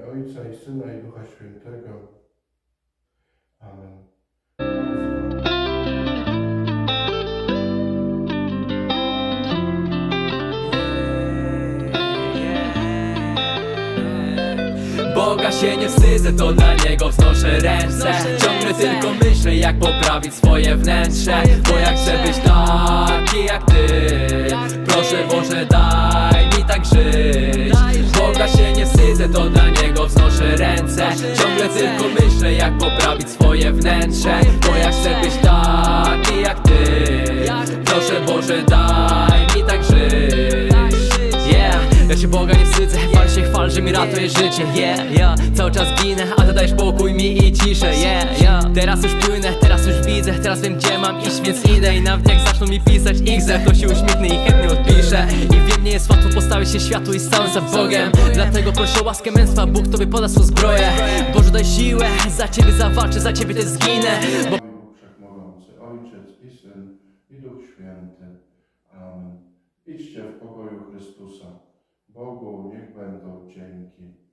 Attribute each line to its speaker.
Speaker 1: Ojca i Syna i Ducha Świętego. Amen.
Speaker 2: Boga się nie wstydzę, to dla Niego wznoszę ręce Ciągle tylko myślę, jak poprawić swoje wnętrze Bo jak chcę być taki jak Ty Proszę Boże, daj Ciągle tylko myślę, jak poprawić swoje wnętrze. Bo jak chcę być taki jak Ty Proszę Boże, daj mi tak żyć. Yeah, ja się Boga nie wstydzę Chwal się, chwal, że mi ratuje życie. Yeah, yeah, cały czas ginę A ty dajesz pokój mi i ciszę. Yeah, yeah, teraz już płynę, teraz Teraz wiem gdzie mam iść, więc idę I nawet jak zaczną mi pisać XZ To się uśmiechnę i chętnie odpiszę I wiem, nie jest łatwo postawić się światu i stałem za Bogiem Dlatego proszę o łaskę męstwa Bóg Tobie poda swą zbroję Boże daj siłę, za Ciebie zawalczę Za Ciebie też zginę Bo
Speaker 1: Wszechmogący, Ojciec i Syn i Duch Święty. Amen. Idźcie w pokoju Chrystusa. Bogu niech będą dzięki.